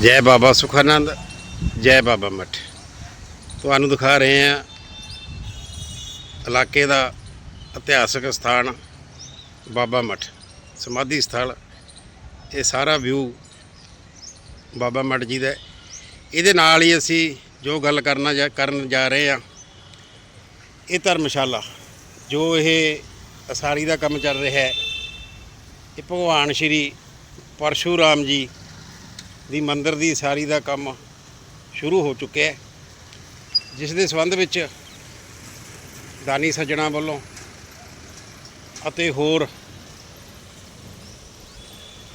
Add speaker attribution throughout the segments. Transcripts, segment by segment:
Speaker 1: ਜੈ ਬਾਬਾ ਸੁਖਾਨੰਦ, ਜੈ ਬਾਬਾ ਮੱਠ। ਤੁਹਾਨੂੰ ਦਿਖਾ ਰਹੇ ਹਾਂ ਇਲਾਕੇ ਦਾ ਇਤਿਹਾਸਕ ਸਥਾਨ ਬਾਬਾ ਮੱਠ। ਸਮਾਧੀ ਸਥਲ, ਇਹ ਸਾਰਾ ਵਿਊ ਬਾਬਾ ਮੱਠ ਜੀ ਦਾ ਇਹਦੇ ਨਾਲ ਹੀ ਅਸੀਂ ਜੋ ਗੱਲ ਕਰਨਾ ਜਾ ਕਰਨ ਜਾ ਰਹੇ ਹਾਂ, ਇਹ ਧਰਮਸ਼ਾਲਾ, ਜੋ ਇਹ ਅਸਾਰੀ ਦਾ ਕੰਮ ਚੱਲ ਰਿਹਾ ਹੈ। ਇਹ ਭਗਵਾਨ ਸ਼੍ਰੀ ਪਰਸ਼ੂਰਾਮ ਜੀ ਦੀ ਮੰਦਿਰ ਦੀ ਸਾਰੀ ਦਾ ਕੰਮ ਸ਼ੁਰੂ ਹੋ ਚੁੱਕਿਆ ਹੈ, ਜਿਸ ਦੇ ਸੰਬੰਧ ਵਿੱਚ ਦਾਨੀ ਸੱਜਣਾ ਵੱਲੋਂ ਅਤੇ ਹੋਰ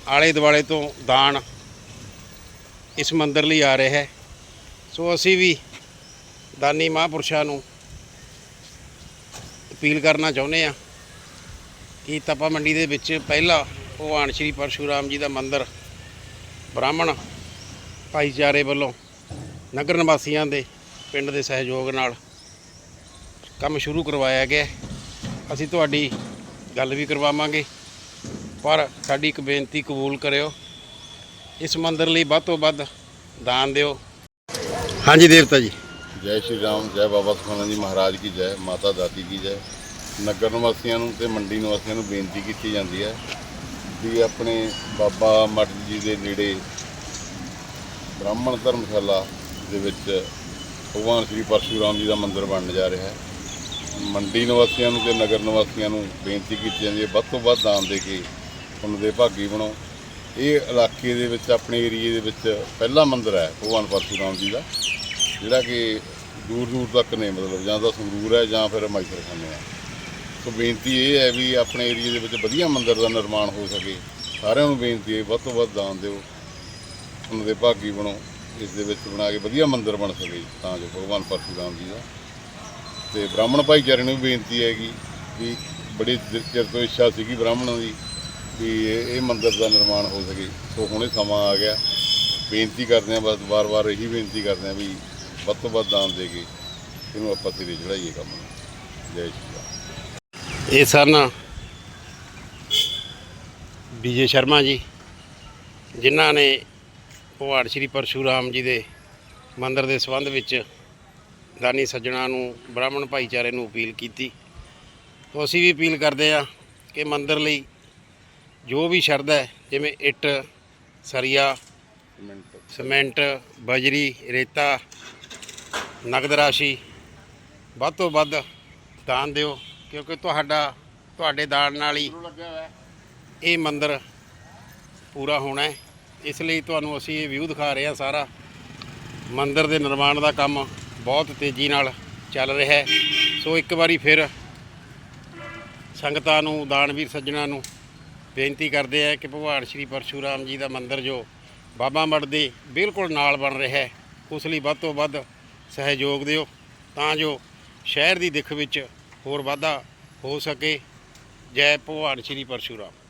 Speaker 1: ਆਲੇ ਦੁਆਲੇ ਤੋਂ ਦਾਨ ਇਸ ਮੰਦਿਰ ਲਈ ਆ ਰਿਹਾ ਹੈ। ਸੋ ਅਸੀਂ ਵੀ ਦਾਨੀ ਮਹਾਂਪੁਰਸ਼ਾਂ ਨੂੰ ਅਪੀਲ ਕਰਨਾ ਚਾਹੁੰਦੇ ਆ ਕਿ ਤਪਾ ਮੰਡੀ ਦੇ ਵਿੱਚ ਪਹਿਲਾ ਭਗਵਾਨ ਸ਼੍ਰੀ ਪਰਸ਼ੂਰਾਮ ਜੀ ਦਾ ਮੰਦਿਰ ਬ੍ਰਾਹਮਣ ਭਾਈਚਾਰੇ ਵੱਲੋਂ ਨਗਰ ਨਿਵਾਸੀਆਂ ਦੇ ਪਿੰਡ ਦੇ ਸਹਿਯੋਗ ਨਾਲ ਕੰਮ ਸ਼ੁਰੂ ਕਰਵਾਇਆ ਗਿਆ ਅਸੀਂ ਤੁਹਾਡੀ ਗੱਲ ਵੀ ਕਰਵਾਵਾਂਗੇ, ਪਰ ਸਾਡੀ ਇੱਕ ਬੇਨਤੀ ਕਬੂਲ ਕਰਿਓ, ਇਸ ਮੰਦਿਰ ਲਈ ਵੱਧ ਤੋਂ ਵੱਧ ਦਾਨ ਦਿਓ। ਹਾਂਜੀ ਦੇਵਤਾ ਜੀ।
Speaker 2: ਜੈ ਸ਼੍ਰੀ ਰਾਮ, ਜੈ ਬਾਬਾ ਸੁਖਾਨੰਦ ਜੀ ਮਹਾਰਾਜ ਕੀ ਜੈ, ਮਾਤਾ ਦਾਤੀ ਕੀ ਜੈ। ਨਗਰ ਨਿਵਾਸੀਆਂ ਨੂੰ ਤੇ ਮੰਡੀ ਨਿਵਾਸੀਆਂ ਨੂੰ ਬੇਨਤੀ ਕੀਤੀ ਜਾਂਦੀ ਹੈ ਵੀ ਆਪਣੇ ਬਾਬਾ ਮੱਠ ਜੀ ਦੇ ਨੇੜੇ ਬ੍ਰਾਹਮਣ ਧਰਮਸ਼ਾਲਾ ਦੇ ਵਿੱਚ ਭਗਵਾਨ ਸ੍ਰੀ ਪਰਸ਼ੂਰਾਮ ਜੀ ਦਾ ਮੰਦਿਰ ਬਣਨ ਜਾ ਰਿਹਾ ਹੈ। ਮੰਡੀ ਨਿਵਾਸੀਆਂ ਨੂੰ ਤੇ ਨਗਰ ਨਿਵਾਸੀਆਂ ਨੂੰ ਬੇਨਤੀ ਕੀਤੀ ਜਾਂਦੀ ਹੈ, ਵੱਧ ਤੋਂ ਵੱਧ ਦਾਨ ਦੇ ਕੇ ਉਹਨਾਂ ਦੇ ਭਾਗੀ ਬਣੋ। ਇਹ ਇਲਾਕੇ ਦੇ ਵਿੱਚ, ਆਪਣੇ ਏਰੀਏ ਦੇ ਵਿੱਚ ਪਹਿਲਾ ਮੰਦਿਰ ਹੈ ਭਗਵਾਨ ਪਰਸ਼ੂਰਾਮ ਜੀ ਦਾ, ਜਿਹੜਾ ਕਿ ਦੂਰ ਦੂਰ ਤੱਕ ਨੇ ਮਤਲਬ ਜਾਂ ਤਾਂ ਸੰਗਰੂਰ ਹੈ ਜਾਂ ਫਿਰ ਮਾਈਸਰ ਖਾਨੇ ਆ ਸੋ ਬੇਨਤੀ ਇਹ ਹੈ ਵੀ ਆਪਣੇ ਏਰੀਏ ਦੇ ਵਿੱਚ ਵਧੀਆ ਮੰਦਿਰ ਦਾ ਨਿਰਮਾਣ ਹੋ ਸਕੇ। ਸਾਰਿਆਂ ਨੂੰ ਬੇਨਤੀ ਹੈ ਵੱਧ ਤੋਂ ਵੱਧ ਦਾਨ ਦਿਓ। ਉਹਨਾਂ ਦੇ ਭਾਗੀ ਬਣੋ। ਇਸ ਦੇ ਵਿੱਚ ਬਣਾ ਕੇ ਵਧੀਆ ਮੰਦਿਰ ਬਣ ਸਕੇ, ਤਾਂ ਜੋ ਭਗਵਾਨ ਪਰਸ਼ੂਰਾਮ ਜੀ ਦਾ। ਤੇ ਬ੍ਰਾਹਮਣ ਭਾਈਚਾਰੇ ਨੂੰ ਵੀ ਬੇਨਤੀ ਹੈਗੀ ਵੀ ਬੜੀ ਚਿਰ ਚਿਰ ਤੋਂ ਇੱਛਾ ਸੀਗੀ ਬ੍ਰਾਹਮਣਾਂ ਦੀ ਵੀ ਇਹ ਇਹ ਮੰਦਿਰ ਦਾ ਨਿਰਮਾਣ ਹੋ ਸਕੇ। ਸੋ ਹੁਣੇ ਸਮਾਂ ਆ ਗਿਆ। ਬੇਨਤੀ ਕਰਦੇ ਹਾਂ, ਬਸ ਵਾਰ-ਵਾਰ ਇਹੀ ਬੇਨਤੀ ਕਰਦੇ ਹਾਂ ਵੀ ਵੱਧ ਤੋਂ ਵੱਧ ਦਾਨ ਦੇ ਕੇ ਇਹਨੂੰ ਆਪਾਂ ਸਿਰੇ ਚੜਾਈਏ ਕੰਮ ਨੂੰ। ਜੈ ਸ਼੍ਰੀ ਰਾਮ।
Speaker 1: ਇਹ ਸਨ ਵਿਜੇ ਸ਼ਰਮਾ ਜੀ, ਜਿਨ੍ਹਾਂ ਨੇ ਭਗਵਾਨ ਸ਼੍ਰੀ ਪਰਸ਼ੂਰਾਮ ਜੀ ਦੇ ਮੰਦਿਰ ਦੇ ਸੰਬੰਧ ਵਿੱਚ ਦਾਨੀ ਸੱਜਣਾ ਨੂੰ ਬ੍ਰਾਹਮਣ ਭਾਈਚਾਰੇ ਨੂੰ ਅਪੀਲ ਕੀਤੀ। ਤੋਂ ਅਸੀਂ ਵੀ ਅਪੀਲ ਕਰਦੇ ਹਾਂ ਕਿ ਮੰਦਿਰ ਲਈ ਜੋ ਵੀ ਸ਼ਰਧਾ ਹੈ, ਜਿਵੇਂ ਇੱਟ, ਸਰੀਆ
Speaker 2: ਮਿੰਟ
Speaker 1: ਬਜਰੀ, ਰੇਤਾ, ਨਗਦ ਰਾਸ਼ੀ, ਵੱਧ ਤੋਂ ਵੱਧ ਦਾਨ ਦਿਓ। ਕਿਉਂਕਿ ਤੁਹਾਡਾ ਤੁਹਾਡੇ ਦਾਨ ਨਾਲ ਹੀ ਇਹ ਮੰਦਿਰ ਪੂਰਾ ਹੋਣਾ ਹੈ। ਇਸ ਲਈ ਤੁਹਾਨੂੰ ਅਸੀਂ ਇਹ ਵਿਊ ਦਿਖਾ ਰਹੇ ਹਾਂ ਸਾਰਾ। ਮੰਦਿਰ ਦੇ ਨਿਰਮਾਣ ਦਾ ਕੰਮ ਬਹੁਤ ਤੇਜ਼ੀ ਨਾਲ ਚੱਲ ਰਿਹਾ ਹੈ। ਸੋ ਇੱਕ ਵਾਰੀ ਫਿਰ ਸੰਗਤਾਂ ਨੂੰ ਦਾਨਵੀਰ ਸੱਜਣਾ ਨੂੰ ਬੇਨਤੀ ਕਰਦੇ ਆ ਕਿ ਭਗਵਾਨ ਸ਼੍ਰੀ ਪਰਸ਼ੂਰਾਮ ਜੀ ਦਾ ਮੰਦਿਰ ਜੋ ਬਾਬਾ ਮੜ ਦੇ ਬਿਲਕੁਲ ਨਾਲ ਬਣ ਰਿਹਾ ਹੈ ਉਸ ਲਈ ਵੱਧ ਤੋਂ ਵੱਧ ਸਹਿਯੋਗ ਦਿਓ। ਤਾਂ ਜੋ ਸ਼ਹਿਰ ਦੀ ਦਿੱਖ ਵਿੱਚ ਹੋਰ ਵਾਧਾ ਹੋ ਸਕੇ। ਜੈ ਭਗਵਾਨ ਸ਼੍ਰੀ ਪਰਸ਼ੂਰਾਮ।